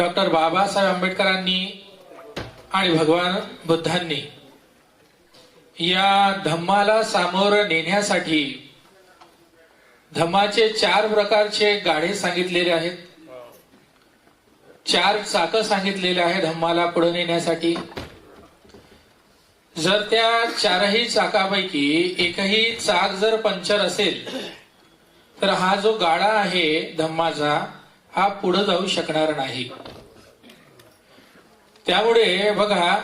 Doctor Babasaheb आंबेडकरांनी आणि भगवान बुद्धांनी या धम्माला सामोरं नेण्यासाठी धम्माचे चार प्रकारचे गाडे सांगितलेले आहेत. चार चाक सांगितलेले आहे धम्माला पुढे नेण्यासाठी. जर त्या चारही चाकापैकी एकही चाक जर पंक्चर असेल तर हा जो गाडा आहे धम्माचा हा पुढे जाऊ शकणार नाही. त्यामुळे बघा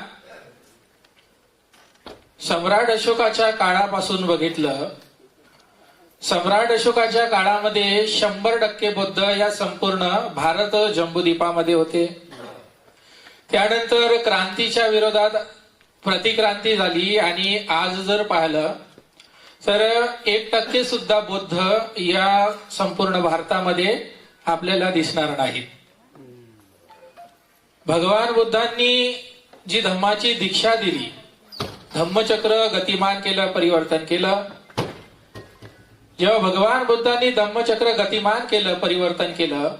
सम्राट अशोकाच्या काळापासून बघितलं सम्राट अशोकाच्या काळामध्ये शंभर टक्के बुद्ध या संपूर्ण भारत जम्बूद्वीपामध्ये होते. त्यानंतर क्रांतीच्या विरोधात प्रतिक्रांती झाली आणि आज जर पाहिलं तर एक टक्के सुद्धा बुद्ध या संपूर्ण भारतामध्ये आपल्याला दिसणार नाहीत. भगवान बुद्धांनी जी धम्माची दीक्षा दिली धम्मचक्र गतिमान केलं परिवर्तन केलं जेव्हा भगवान बुद्धांनी धम्मचक्र गतिमान केलं परिवर्तन केलं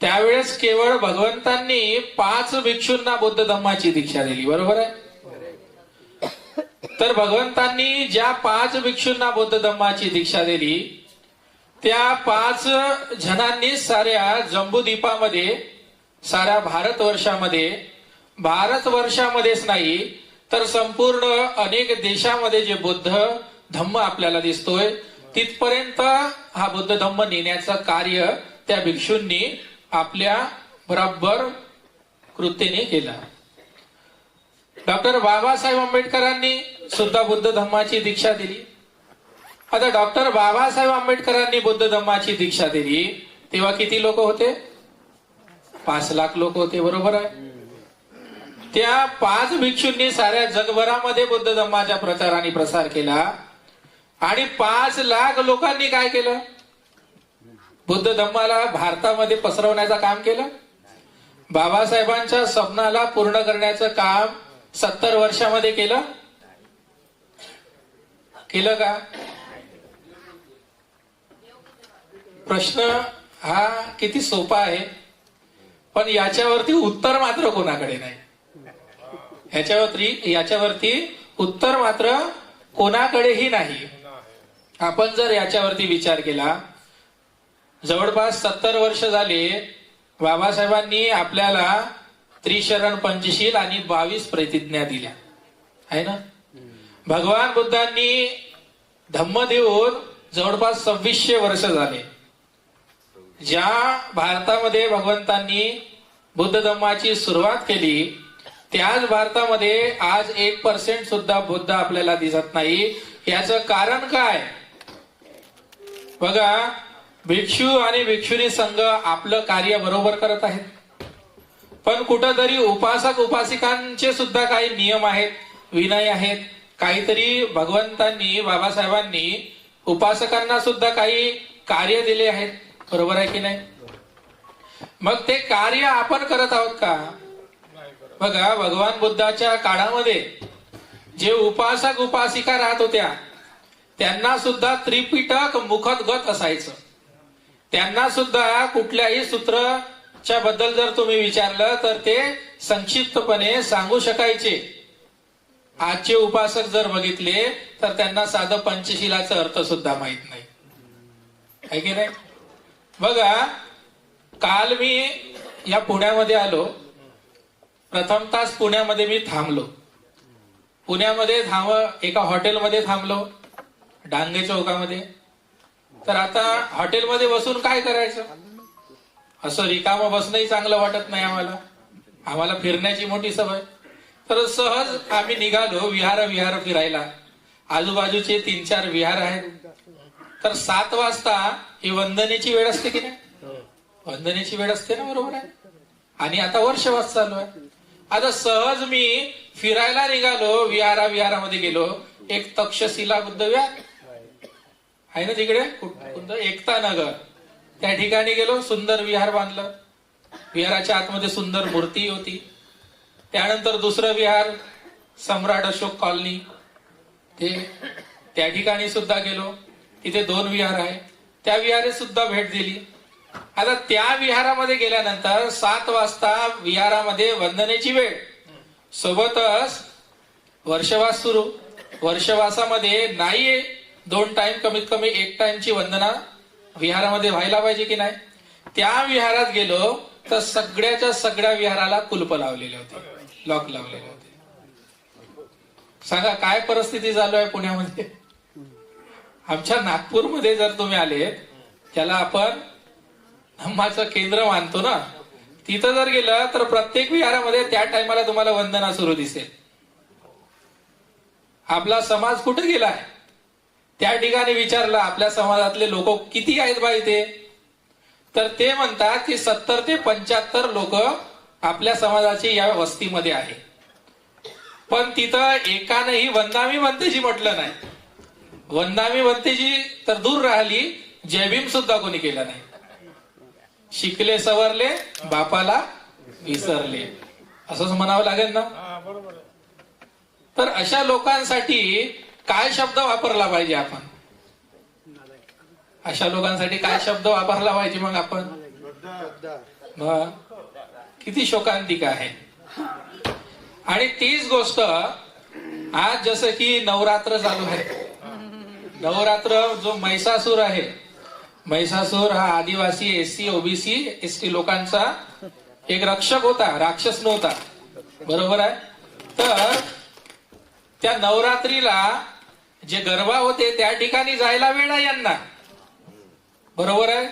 त्यावेळेस केवळ भगवंतांनी पाच भिक्षूंना बुद्ध धम्माची दीक्षा दिली बरोबर आहे? तर भगवंतांनी ज्या पाच भिक्षूंना बुद्ध धम्माची दीक्षा दिली त्या पाच जणांनी साऱ्या जम्बूद्वीपामध्ये साऱ्या भारतवर्षामध्ये भारतवर्षामध्येच नाही तर संपूर्ण अनेक देशामध्ये जे बुद्ध धम्म आपल्याला दिसतोय तिथपर्यंत हा बुद्ध धम्म नेण्याचं कार्य त्या भिक्षूंनी आपल्या बरोबर कृतीने केलं. डॉक्टर बाबासाहेब आंबेडकरांनी सुद्धा बुद्ध धम्माची दीक्षा दिली. आता डॉक्टर बाबासाहेब आंबेडकरांनी बुद्ध धम्माची दीक्षा दिली तेव्हा किती लोक होते? पाच लाख लोक होते बरोबर आहे? त्या पाच भिक्षूंनी साऱ्या जगभरामध्ये बुद्ध धम्माच्या प्रचार आणि प्रसार केला. आणि पाच लाख लोकांनी काय केलं? बुद्ध धम्माला भारतामध्ये पसरवण्याचं काम केलं. बाबासाहेबांच्या स्वप्नाला पूर्ण करण्याचं काम सत्तर वर्षामध्ये केलं. केलं का? प्रश्न हा किती सोपा आहे. पण याच्यावरती उत्तर मात्र कोणाकडे नाही. ह्याच्यावरती याच्यावरती उत्तर मात्र कोणाकडेही नाही. आपण जर याच्यावरती विचार केला जवळपास सत्तर वर्ष झाले बाबासाहेबांनी आपल्याला त्रिशरण पंचशील आणि बावीस प्रतिज्ञा दिल्या. आहे ना? भगवान बुद्धांनी धम्म देऊन जवळपास सव्वीसशे वर्ष झाले. ज्या भारतामध्ये भगवंतांनी बुद्ध धम्माची सुरुवात केली त्याच भारतामध्ये आज एक पर्सेंट सुद्धा बुद्ध आपल्याला दिसत नाही. याचं कारण काय? बघा भिक्षू आणि भिक्षुनी संघ आपलं कार्य बरोबर करत आहेत. पण कुठंतरी उपासक उपासिकांचे सुद्धा काही नियम आहेत विनय आहेत. काहीतरी भगवंतांनी बाबासाहेबांनी उपासकांना सुद्धा काही कार्य दिले आहेत. बरोबर आहे की नाही? मग ते कार्य आपण करत आहोत का? बघा भगवान बुद्धाच्या काळामध्ये जे उपासक उपासिका राहत होत्या त्यांना सुद्धा त्रिपिटक मुखदगत असायचं. त्यांना सुद्धा कुठल्याही सूत्रच्या बद्दल जर तुम्ही विचारलं तर ते संक्षिप्तपणे सांगू शकायचे. आजचे उपासक जर बघितले तर त्यांना साधं पंचशिलाचा अर्थ सुद्धा माहीत नाही. आहे की नाही? बघा काल मी या पुण्यामध्ये आलो. प्रथम तास पुण्यामध्ये मी थांबलो. पुण्यामध्ये थांब एका हॉटेलमध्ये थांबलो डांगे चौकामध्ये. तर आता हॉटेलमध्ये बसून काय करायचं? असं रिकामं बसणंही चांगलं वाटत नाही आम्हाला. आम्हाला फिरण्याची मोठी सवय. तर सहज आम्ही निघालो विहार विहार फिरायला. आजूबाजूचे तीन चार विहार आहेत. तर सात वाजता ही वंदनेची वेळ असते की नाही? वंदनेची वेळ असते ना बरोबर आहे? आणि आता वर्षवास चालू आहे. आता सहज मी फिरायला निघालो विहारा विहारामध्ये गेलो. एक तक्षशिला बुद्ध विहार. आहे ना तिकडे? एकता नगर. त्या ठिकाणी गेलो सुंदर विहार बांधलं. विहाराच्या आतमध्ये सुंदर मूर्ती होती. त्यानंतर दुसरं विहार सम्राट अशोक कॉलनी. ते त्या ठिकाणी सुद्धा गेलो. तिथे दोन विहार आहे. त्या विहारे सुद्धा भेट दिली. आता त्या विहारामध्ये गेल्यानंतर सात वाजता विहारामध्ये वंदनेची वेळ. सोबतच वर्षवास सुरू. वर्षवासामध्ये नाहीये दोन टाइम कमीत कमी एक टाइमची वंदना विहारामध्ये व्हायला पाहिजे की नाही? त्या विहारात गेलो तर सगळ्याच्या सगळ्या विहाराला कुलप लावलेले होते. लॉक लावलेले होते. सांगा काय परिस्थिती चालू आहे पुण्यामध्ये? आमच्या नागपूरमध्ये जर तुम्ही आले त्याला आपण धम्माचं केंद्र मानतो ना? तिथं जर गेलं तर प्रत्येक विहारामध्ये त्या टायमाला तुम्हाला वंदना सुरू दिसेल. आपला समाज कुठे गेलाय? त्या ठिकाणी विचारलं आपल्या समाजातले लोक किती आहेत बा इथे? तर ते म्हणतात की सत्तर ते पंच्याहत्तर लोक आपल्या समाजाची या वस्तीमध्ये आहे. पण तिथं एकानंही वंदामी म्हणतेशी म्हटलं नाही. वंदामी वंतेजी तर दूर राहिली जयभीम सुद्धा कोणी केलं नाही. शिकले सवरले बापाला विसरले. असंच म्हणावं लागेल ना? तर अशा लोकांसाठी काय शब्द वापरला पाहिजे आपण? अशा लोकांसाठी काय शब्द वापरला पाहिजे मग आपण? किती शोकांतिका आहे. आणि तीच गोष्ट आज जसं की नवरात्र चालू आहे. नवरात्र जो महिसासूर आहे महिसासूर हा आदिवासी एससी ओबीसी एस टी लोकांचा एक रक्षक होता राक्षस नव्हता. बरोबर आहे? तर त्या नवरात्रीला जे गरबा होते त्या ठिकाणी जायला वेळ आहे यांना. बरोबर आहे?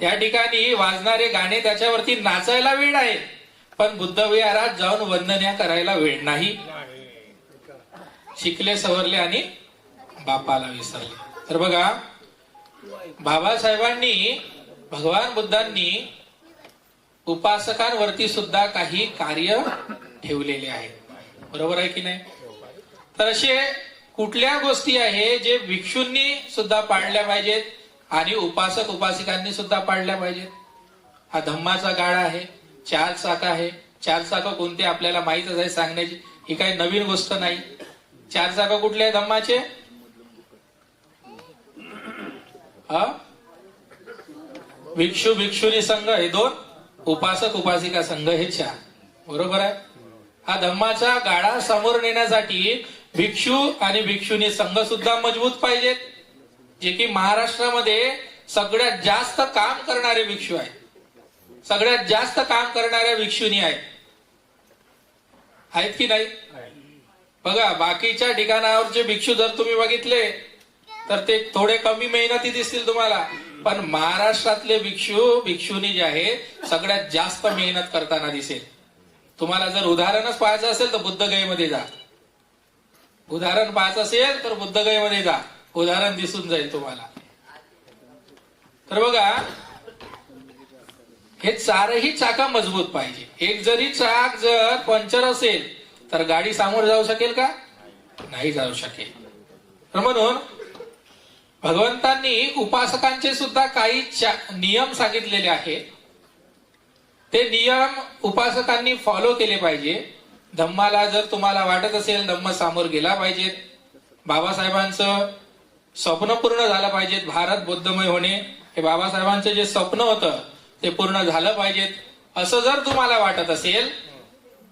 त्या ठिकाणी वाजणारे गाणे त्याच्यावरती नाचायला वेळ आहे. पण बुद्ध विहारात जाऊन वंदन्या करायला वेळ नाही. शिकले सवरले आणि बापाला विसरले. तर बघा बाबासाहेबांनी भगवान बुद्धांनी उपासकांवरती सुद्धा काही कार्य ठेवलेले आहे. बरोबर आहे की नाही? तर असे कुठल्या गोष्टी आहे जे भिक्षूंनी सुद्धा पाळल्या पाहिजेत आणि उपासक उपासिकांनी सुद्धा पाळल्या पाहिजेत? हा धम्माचा गाळा आहे चार चाक आहे. चार चाक कोणते आपल्याला माहीतच आहे सांगण्याची? ही काही नवीन गोष्ट नाही. चार चाक कुठले आहे धम्माचे? हा? भिक्षू भिक्षुनी संघ हे दोन? उपासक उपासिका संघ हे चार. बरोबर आहे? हा धम्माचा गाडा समोर नेण्यासाठी भिक्षू आणि भिक्षुनी संघ सुद्धा मजबूत पाहिजेत. जे की महाराष्ट्रामध्ये सगळ्यात जास्त काम करणारे भिक्षू आहेत. सगळ्यात जास्त काम करणाऱ्या भिक्षुनी आहेत. आहेत की नाही? बघा बाकीच्या ठिकाणावरचे भिक्षू जर तुम्ही बघितले तर ते थोडे कमी मेहनती दिसतील तुम्हाला. पण महाराष्ट्रातले भिक्षू भिक्षुनी जे आहे सगळ्यात जास्त मेहनत करताना दिसेल. तुम्हाला जर उदाहरणच पाहायचं असेल तर बुद्धगयेमध्ये जा. उदाहरण पाहायचं असेल तर बुद्धगयेमध्ये जा. उदाहरण दिसून जाईल तुम्हाला. तर बघा हे चारही चाका मजबूत पाहिजे. एक जरी चाक जर पंक्चर असेल तर गाडी सामोर जाऊ शकेल का? नाही जाऊ शकेल. तर म्हणून भगवंतांनी उपासकांचे सुद्धा काही नियम सांगितलेले आहेत. ते नियम उपासकांनी फॉलो केले पाहिजे. धम्माला जर तुम्हाला वाटत असेल धम्म सामोर गेला पाहिजे बाबासाहेबांचं स्वप्न पूर्ण झालं पाहिजेत. भारत बुद्धमय होणे हे बाबासाहेबांचं जे स्वप्न होतं ते पूर्ण झालं पाहिजेत. असं जर तुम्हाला वाटत असेल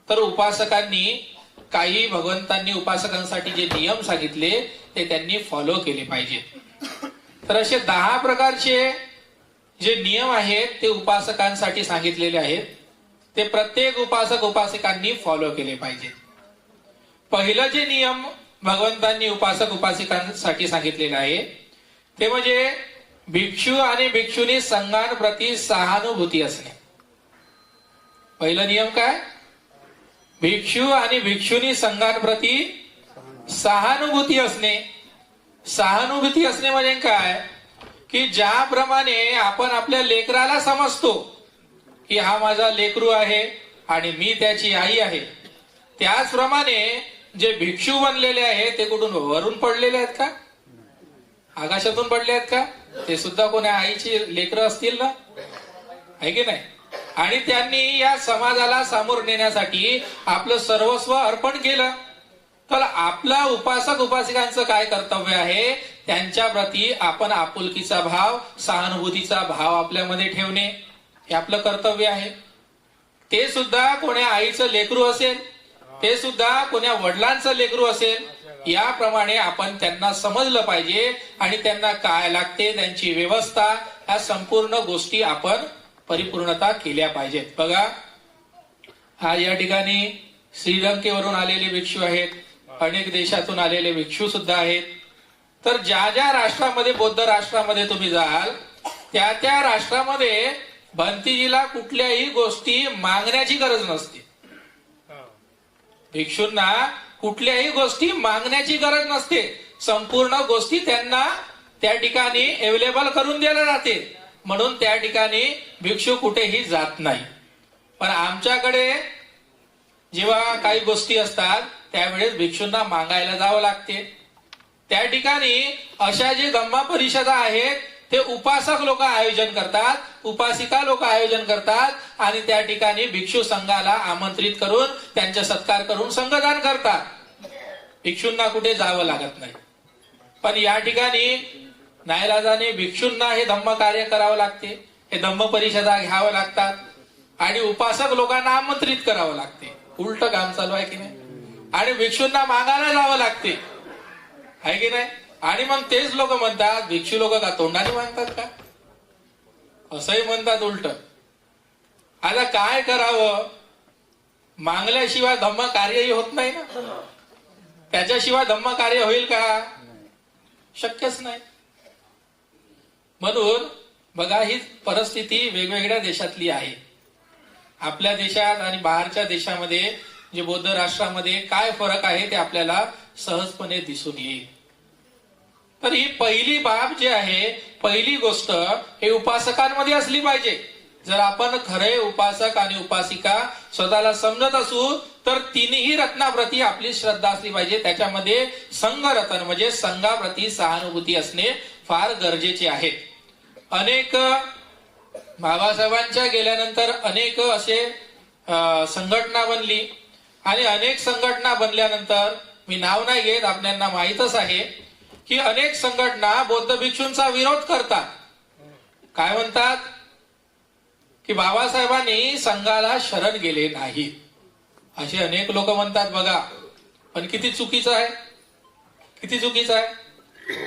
तर उपासकांनी काही भगवंतांनी उपासकांसाठी जे नियम सांगितले ते त्यांनी फॉलो केले पाहिजेत. तर असे दहा प्रकारचे जे नियम आहेत ते उपासकांसाठी सांगितलेले आहेत. ते प्रत्येक उपासक उपासिकांनी फॉलो केले पाहिजे. पहिलं जे नियम भगवंतांनी उपासक उपासिकांसाठी सांगितलेलं आहे ते म्हणजे भिक्षू आणि भिक्षुनी संघांप्रती सहानुभूती असणे. पहिला नियम काय? भिक्षू आणि भिक्षुनी संघांप्रती सहानुभूती असणे. सहानुभूती असणे म्हणजे काय? की ज्याप्रमाणे आपण आपल्या लेकराला समजतो की हा माझा लेकरू आहे आणि मी त्याची आई आहे त्याचप्रमाणे जे भिक्षू बनलेले आहेत ते कुठून? वरून पडलेले आहेत का? आकाशातून पडले आहेत का? ते सुद्धा कोण्या आईची लेकरं असतील ना? आहे की नाही? आणि त्यांनी या समाजाला सामोर नेण्यासाठी आपलं सर्वस्व अर्पण केलं. तर आपला उपासक उपासिकांचं काय कर्तव्य आहे? त्यांच्या प्रती आपण आपुलकीचा भाव सहानुभूतीचा भाव आपल्यामध्ये ठेवणे. हे आपलं कर्तव्य आहे. ते सुद्धा कोण्या आईचं लेकरू असेल ते सुद्धा कोण्या वडिलांचं लेकरू असेल याप्रमाणे आपण त्यांना समजलं पाहिजे आणि त्यांना काय लागते त्यांची व्यवस्था या संपूर्ण गोष्टी आपण परिपूर्णता केल्या पाहिजेत. बघा हा या ठिकाणी श्रीलंकेवरून आलेले भिक्षू आहेत. अनेक देशातून आलेले भिक्षू सुद्धा आहेत. तर ज्या ज्या राष्ट्रामध्ये बौद्ध राष्ट्रामध्ये तुम्ही जाल त्या त्या राष्ट्रामध्ये भंतीजीला कुठल्याही गोष्टी मागण्याची गरज नसते. भिक्षूंना कुठल्याही गोष्टी मागण्याची गरज नसते. संपूर्ण गोष्टी त्यांना त्या ठिकाणी अवेलेबल करून दिल्या जाते. म्हणून त्या ठिकाणी भिक्षू कुठेही जात नाही. पण आमच्याकडे जेव्हा काही गोष्टी असतात त्यावेळेस भिक्षूंना मागायला जावं लागते. त्या ठिकाणी अशा जे धम्मा परिषदा आहेत ते उपासक लोक आयोजन करतात उपासिका लोक आयोजन करतात आणि त्या ठिकाणी भिक्षू संघाला आमंत्रित करून त्यांचा सत्कार करून संघदान करतात. भिक्षूंना कुठे जावं लागत नाही. पण या ठिकाणी नायलाजाने भिक्षूंना हे धम्म कार्य करावं लागते हे धम्म परिषदा घ्यावं लागतात आणि उपासक लोकांना आमंत्रित करावं लागते. उलट काम चालू आहे की नाही? आणि भिक्षूंना मागायला जावं लागते. आहे की नाही? आणि मग तेच लोक म्हणतात भिक्षू लोक का तोंडाने मागतात का? असंही म्हणतात उलट. आता काय करावं? मागल्याशिवाय धम्म कार्यही होत नाही ना. त्याच्याशिवाय धम्म कार्य होईल का? शक्यच नाही. म्हणून बघा ही परिस्थिती वेगवेगळ्या देशातली आहे. आपल्या देशात आणि बाहेरच्या देशामध्ये जे बौद्ध राष्ट्रामध्ये काय फरक आहे ते आपल्याला सहजपणे दिसून येईल. तर ही पहिली बाब जी आहे पहिली गोष्ट हे उपासकांमध्ये असली पाहिजे. जर आपण खरे उपासक आणि उपासिका स्वतःला समजत असू तर तिन्ही रत्नाप्रती आपली श्रद्धा असली पाहिजे. त्याच्यामध्ये संघरतन म्हणजे संघाप्रती सहानुभूती असणे फार गरजेचे आहे. अनेक बाबासाहेबांच्या गेल्यानंतर अनेक असे संघटना बनली. आणि अनेक संघटना बनल्यानंतर मी नाव नाही घेत आपल्याला माहीतच आहे की अनेक संघटना बौद्ध भिक्षूंचा विरोध करतात. काय म्हणतात? की बाबासाहेबांनी संघाला शरण गेले नाही. असे अनेक लोक म्हणतात बघा. पण किती चुकीचं आहे? किती चुकीचं आहे?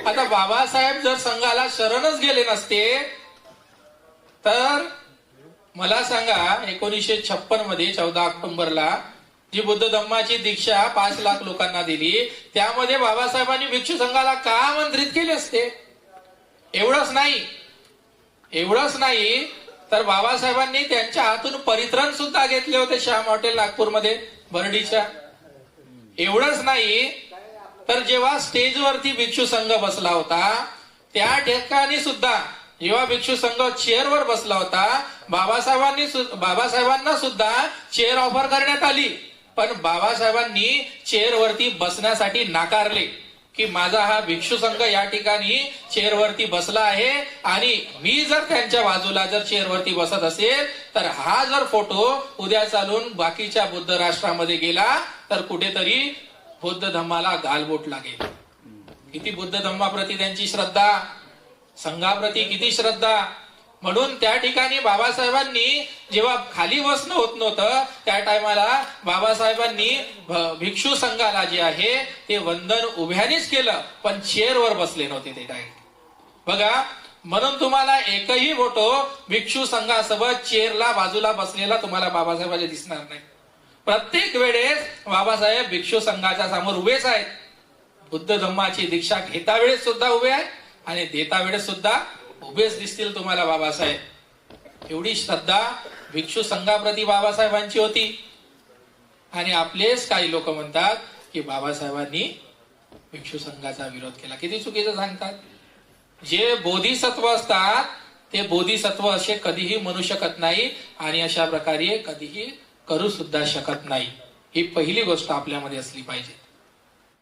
आता बाबासाहेब जर संघाला शरणच गेले नसते तर मला सांगा एकोणीसशे छप्पनमध्ये चौदा ऑक्टोबरला जी बुद्ध धम्माची दीक्षा पाच लाख लोकांना दिली त्यामध्ये बाबासाहेबांनी भिक्षू संघाला का आमंत्रित केले असते? एवढंच नाही. एवढंच नाही तर बाबासाहेबांनी त्यांच्या हातून परित्रण सुद्धा घेतले होते श्याम हॉटेल नागपूरमध्ये बर्डीच्या. एवढंच नाही तर जेव्हा स्टेजवरती भिक्षू संघ बसला होता त्या ठिकाणी सुद्धा जेव्हा भिक्षू संघ चेअरवर बसला होता बाबासाहेबांनी बाबासाहेबांना सुद्धा चेअर ऑफर करण्यात आली. पण बाबासाहेबांनी चेअरवरती बसण्यासाठी नाकारले की माझा हा भिक्षू संघ या ठिकाणी चेअरवरती बसला आहे आणि मी जर त्यांच्या बाजूला जर चेअरवरती बसत असेल तर हा जर फोटो उद्या चालून बाकीच्या बुद्ध राष्ट्रामध्ये गेला तर कुठेतरी बुद्ध धम्माला गालबोट लागेल. किती बुद्ध धम्माप्रती त्यांची श्रद्धा संघाप्रती किती श्रद्धा म्हणून त्या ठिकाणी बाबासाहेबांनी जेव्हा खाली बसणं होत नव्हतं त्या टायमाला बाबासाहेबांनी भिक्षू संघाला जे आहे ते वंदन उभ्यानेच केलं पण चेअरवर बसले नव्हते ते काय बघा म्हणून तुम्हाला एकही फोटो भिक्षू संघासोबत चेअरला बाजूला बसलेला तुम्हाला बाबासाहेबांचे दिसणार नाही. प्रत्येक वेळेस बाबासाहेब भिक्षू संघाच्या समोर उभेच आहेत. बुद्ध धम्माची दीक्षा घेता वेळेस सुद्धा उभे आहेत आणि देता वेळेस सुद्धा उभेच दिसतील तुम्हाला बाबासाहेब. एवढी श्रद्धा भिक्षू संघाप्रती बाबासाहेबांची होती. आणि आपलेच काही लोक म्हणतात की बाबासाहेबांनी भिक्षू संघाचा विरोध केला. किती चुकीचं सांगतात? जे बोधिसत्व असतात ते बोधिसत्व असे कधीही म्हणू शकत नाही आणि अशा प्रकारे कधीही करू सुद्धा शकत नाही. ही पहिली गोष्ट आपल्यामध्ये असली पाहिजे.